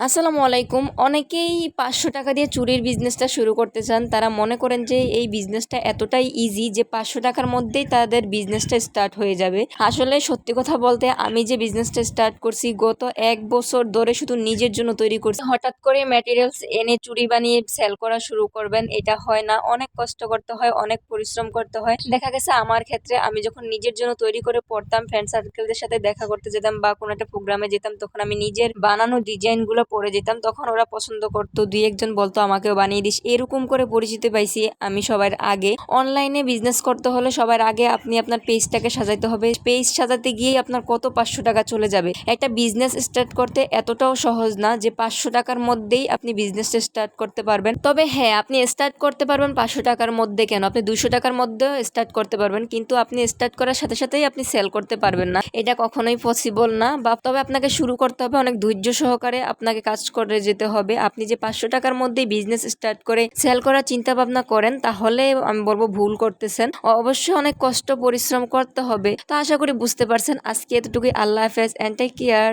আসসালামু আলাইকুম। অনেকেই পাঁচশো টাকা দিয়ে চুরির বিজনেসটা শুরু করতে চান। তারা মনে করেন যে এই বিজনেসটা এতটাই ইজি যে পাঁচশো টাকার মধ্যেই তাদের বিজনেসটা স্টার্ট হয়ে যাবে। আসলে সত্যি কথা বলতে আমি যে বিজনেসটা স্টার্ট করছি, গত এক বছর ধরে শুধু নিজের জন্য তৈরি করছি। হঠাৎ করে ম্যাটেরিয়ালস এনে চুরি বানিয়ে সেল করা শুরু করবেন, এটা হয় না। অনেক কষ্ট করতে হয়, অনেক পরিশ্রম করতে হয়। দেখা গেছে আমার ক্ষেত্রে আমি যখন নিজের জন্য তৈরি করে পড়তাম ফ্রেন্ড সার্কেলদের সাথে দেখা করতে যেতাম বা কোনো একটা প্রোগ্রামে যেতাম, তখন আমি নিজের বানানো ডিজাইনগুলো পরে যেতাম, তখন ওরা পছন্দ করতো। দুই একজন বলতো, আমাকেও বানিয়ে দিস। এরকম করে পরিচিতি পাইছি আমি সবার আগে। অনলাইনে বিজনেস করতে হলে সবার আগে আপনি আপনার পেজটাকে সাজাইতে হবে। পেজ সাজাতে গিয়ে আপনার কত পাঁচশো টাকা চলে যাবে। একটা বিজনেস স্টার্ট করতে এতটাও সহজ না যে পাঁচশো টাকার মধ্যেই আপনি বিজনেসটা স্টার্ট করতে পারবেন। তবে হ্যাঁ আপনি স্টার্ট করতে পারবেন পাঁচশো টাকার মধ্যে কেন? আপনি দুশো টাকার মধ্যেও স্টার্ট করতে পারবেন, কিন্তু আপনি স্টার্ট করার সাথে সাথেই আপনি সেল করতে পারবেন না। এটা কখনোই পসিবল না বা তবে আপনাকে শুরু করতে হবে অনেক ধৈর্য সহকারে। আপনাকে কাজ করে যেতে হবে। আপনি যে পাঁচশো টাকার মধ্যেই বিজনেস স্টার্ট করে সেল করার চিন্তা ভাবনা করেন, তাহলে আমি বলব ভুল করতেছেন। অবশ্যই অনেক কষ্ট, পরিশ্রম করতে হবে। তো আশা করি বুঝতে পারছেন। আজকে এতটুকুই। আল্লাহ হাফেজ। And take care